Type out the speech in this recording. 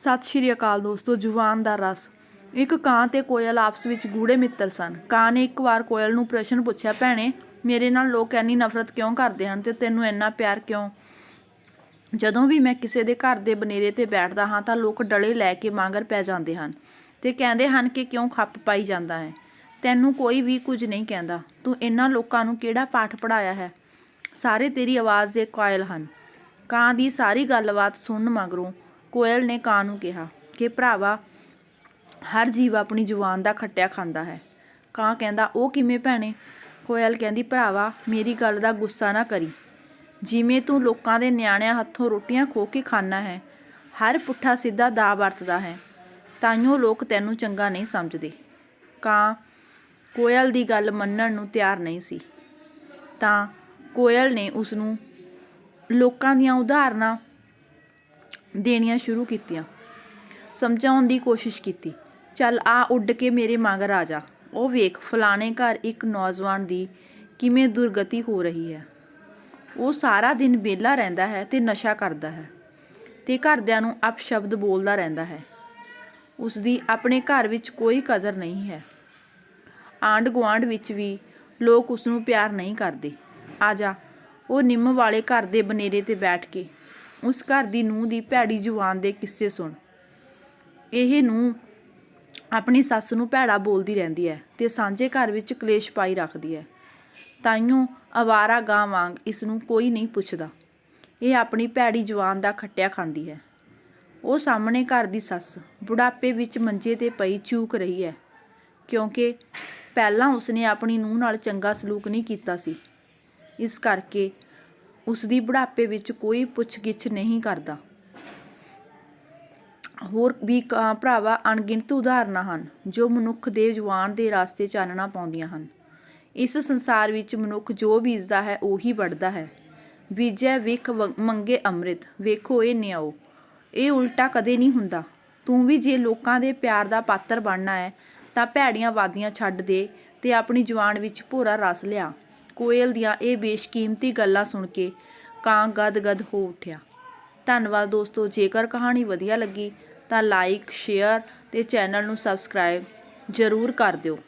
ਸਤਿ ਸ਼੍ਰੀ ਅਕਾਲ ਦੋਸਤੋ, ਜੁਵਾਨ ਦਾ ਰਸ। ਇੱਕ ਕਾਂ ਤੇ ਕੋਇਲ ਆਪਸ ਵਿੱਚ ਗੂੜੇ ਮਿੱਤਰ ਸਨ। ਕਾਂ ਨੇ ਇੱਕ ਵਾਰ ਕੋਇਲ ਨੂੰ ਪ੍ਰਸ਼ਨ ਪੁੱਛਿਆ, ਭੈਣੇ, ਮੇਰੇ ਨਾਲ ਲੋਕ ਇੰਨੀ ਨਫ਼ਰਤ ਕਿਉਂ ਕਰਦੇ ਹਨ ਤੇ ਤੈਨੂੰ ਇੰਨਾ ਪਿਆਰ ਕਿਉਂ? ਜਦੋਂ ਵੀ ਮੈਂ ਕਿਸੇ ਦੇ ਘਰ ਦੇ ਬਨੇਰੇ ਤੇ ਬੈਠਦਾ ਹਾਂ ਤਾਂ ਲੋਕ ਡਲੇ ਲੈ ਕੇ ਮਾਂਗਰ ਪੈ ਜਾਂਦੇ ਹਨ ਤੇ ਕਹਿੰਦੇ ਹਨ ਕਿ ਕਿਉਂ ਖੱਪ ਪਾਈ ਜਾਂਦਾ ਹੈ? ਤੈਨੂੰ ਕੋਈ ਵੀ ਕੁਝ ਨਹੀਂ ਕਹਿੰਦਾ। ਤੂੰ ਇਹਨਾਂ ਲੋਕਾਂ ਨੂੰ ਕਿਹੜਾ ਪਾਠ ਪੜਾਇਆ ਹੈ? ਸਾਰੇ ਤੇਰੀ ਆਵਾਜ਼ ਦੇ ਕਾਇਲ ਹਨ। ਕਾਂ ਦੀ ਸਾਰੀ ਗੱਲਬਾਤ ਸੁਣਨ ਮਗਰੋਂ ਕੋਇਲ ਨੇ ਕਾਂ ਨੂੰ ਕਿਹਾ? ਕਿ ਭਰਾਵਾ, ਹਰ ਜੀਵ ਆਪਣੀ ਜ਼ੁਬਾਨ ਦਾ ਖੱਟਿਆ ਖਾਂਦਾ ਹੈ। ਕਾਂ ਕਹਿੰਦਾ, ਉਹ ਕਿਵੇਂ ਭੈਣੇ? ਕੋਇਲ ਕਹਿੰਦੀ, ਭਰਾਵਾ, ਮੇਰੀ ਗੱਲ ਦਾ ਗੁੱਸਾ ਨਾ ਕਰੀ। ਜਿਵੇਂ ਤੂੰ ਲੋਕਾਂ ਦੇ ਨਿਆਣਿਆਂ ਹੱਥੋਂ ਰੋਟੀਆਂ ਖੋ ਕੇ ਖਾਣਾ ਹੈ, ਹਰ ਪੁੱਠਾ ਸਿੱਧਾ ਦਾ ਵਰਤਦਾ ਹੈ ਤਾਈਓ ਲੋਕ ਤੈਨੂੰ ਚੰਗਾ ਨਹੀਂ ਸਮਝਦੇ। ਕਾਂ ਕੋਇਲ ਦੀ ਗੱਲ ਮੰਨਣ ਨੂੰ ਤਿਆਰ ਨਹੀਂ ਸੀ। ਤਾਂ ਕੋਇਲ ਨੇ ਉਸ ਨੂੰ ਲੋਕਾਂ ਦੀਆਂ ਉਦਾਹਰਨਾਂ ਦੇਣੀਆਂ ਸ਼ੁਰੂ ਕੀਤੀਆਂ। ਸਮਝਾਉਣ ਦੀ ਕੋਸ਼ਿਸ਼ ਕੀਤੀ। ਚੱਲ ਆ ਉੱਡ ਕੇ ਮੇਰੇ ਮਗਰ ਆ ਜਾ। ਉਹ ਵੇਖ ਫਲਾਣੇ ਘਰ ਇੱਕ ਨੌਜਵਾਨ ਦੀ ਕਿਵੇਂ ਦੁਰਗਤੀ ਹੋ ਰਹੀ ਹੈ। ਉਹ ਸਾਰਾ ਦਿਨ ਵਿਹਲਾ ਰਹਿੰਦਾ ਹੈ ਤੇ ਨਸ਼ਾ ਕਰਦਾ ਹੈ ਤੇ ਘਰਦਿਆਂ ਨੂੰ ਅਪਸ਼ਬਦ ਬੋਲਦਾ ਰਹਿੰਦਾ ਹੈ। ਉਸ ਦੀ ਆਪਣੇ ਘਰ ਵਿੱਚ ਕੋਈ ਕਦਰ ਨਹੀਂ ਹੈ। ਆਂਡ ਗੁਆਂਢ ਵਿੱਚ ਵੀ ਲੋਕ ਉਸ ਨੂੰ ਪਿਆਰ ਨਹੀਂ ਕਰਦੇ। ਆ ਜਾ, ਉਹ ਨਿੰਮ ਵਾਲੇ ਘਰ ਦੇ ਬਨੇਰੇ ਤੇ ਬੈਠ ਕੇ ਉਸ ਘਰ ਦੀ ਨੂੰਹ ਦੀ ਭੈੜੀ ਜ਼ੁਬਾਨ ਦੇ ਕਿੱਸੇ ਸੁਣ। ਇਹ ਨੂੰ ਆਪਣੀ ਸੱਸ ਨੂੰ ਭੈੜਾ ਬੋਲਦੀ ਰਹਿੰਦੀ ਹੈ ਤੇ ਸਾਂਝੇ ਘਰ ਵਿੱਚ ਕਲੇਸ਼ ਪਾਈ ਰੱਖਦੀ ਹੈ। ਤਾਈਓ ਅਵਾਰਾ ਗਾਂ ਵਾਂਗ ਇਸ ਨੂੰ ਕੋਈ ਨਹੀਂ ਪੁੱਛਦਾ। ਇਹ ਆਪਣੀ ਭੈੜੀ ਜਵਾਨ ਦਾ ਖੱਟਿਆ ਖਾਂਦੀ ਹੈ। ਉਹ ਸਾਹਮਣੇ ਘਰ ਦੀ ਸੱਸ ਬੁਢਾਪੇ ਵਿੱਚ ਮੰਜੇ ਤੇ ਪਈ ਚੂਕ ਰਹੀ ਹੈ, ਕਿਉਂਕਿ ਪਹਿਲਾਂ ਉਸਨੇ ਆਪਣੀ ਨੂੰਹ ਨਾਲ ਚੰਗਾ ਸਲੂਕ ਨਹੀਂ ਕੀਤਾ ਸੀ। ਇਸ ਕਰਕੇ ਉਸ ਦੀ ਬੁਢਾਪੇ ਵਿੱਚ ਕੋਈ ਪੁੱਛਗਿੱਛ ਨਹੀਂ ਕਰਦਾ। ਹੋਰ ਵੀ ਭਰਾਵਾ, ਅਣਗਿਣਤ ਉਦਾਹਰਨਾਂ ਹਨ, ਜੋ ਮਨੁੱਖ ਦੇ ਜਵਾਨ ਦੇ ਰਾਸਤੇ ਚਾਨਣਾ ਪਾਉਂਦੀਆਂ ਹਨ। ਇਸ ਸੰਸਾਰ ਵਿੱਚ ਮਨੁੱਖ ਜੋ ਬੀਜਦਾ ਹੈ, ਉਹੀ ਵੱਢਦਾ ਹੈ। ਬੀਜੈ ਵਿਖ ਮੰਗੇ ਅੰਮ੍ਰਿਤ, ਵੇਖੋ ਇਹ ਨਿਆਓ ਇਹ ਉਲਟਾ ਕਦੇ ਨਹੀਂ ਹੁੰਦਾ। ਤੂੰ ਵੀ ਜੇ ਲੋਕਾਂ ਦੇ ਪਿਆਰ ਦਾ ਪਾਤਰ ਬਣਨਾ ਹੈ, ਤਾਂ ਭੈੜੀਆਂ ਵਾਦੀਆਂ ਛੱਡ ਦੇ ਤੇ ਆਪਣੀ ਜਵਾਨ ਵਿੱਚ ਭੋਰਾ ਰਸ ਲਿਆ। ਕੋਇਲ ਦੀਆਂ ਇਹ ਬੇਸ਼ਕੀਮਤੀ ਗੱਲਾਂ ਸੁਣ ਕੇ ਕਾਂ ਗਦਗਦ ਹੋ ਉੱਠਿਆ। ਧੰਨਵਾਦ ਦੋਸਤੋ, ਜੇਕਰ ਕਹਾਣੀ ਵਧੀਆ ਲੱਗੀ ਤਾਂ ਲਾਈਕ ਸ਼ੇਅਰ ਤੇ ਚੈਨਲ ਨੂੰ ਸਬਸਕ੍ਰਾਈਬ ਜ਼ਰੂਰ ਕਰ ਦਿਓ।